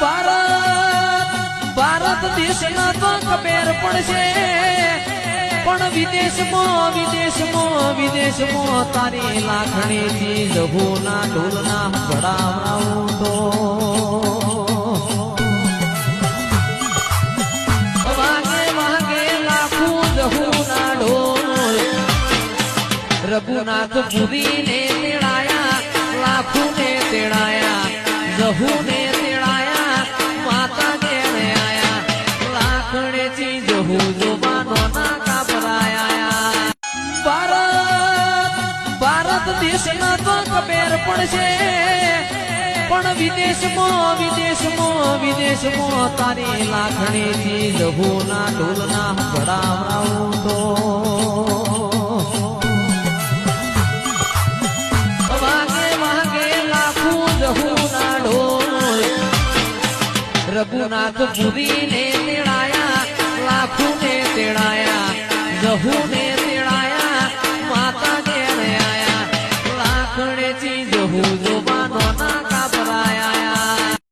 ભારત ભારત દેશના તો ખબર પડશે પણ વિદેશમાં વિદેશમાં વિદેશમાં તારી લાખણી ચીજ હોના ઢોલના ભડાવરાવું તો રઘુનાથ પુરી ને તેડાયા લાખુ ને તેડાયા, લાખુને તેડાયા ભારત દેશના તો ખબર પડશે. પણ વિદેશમાં વિદેશમાં વિદેશમાં તારી લાખણીથી લઘુના ઢોલના ભડાવરાવું તો લાખું રઘુનાથ તેડાયા, લાખુને તેડાયા તેડાયા ઘેરે આયા લાખણેથી જહુ જોવાનો ના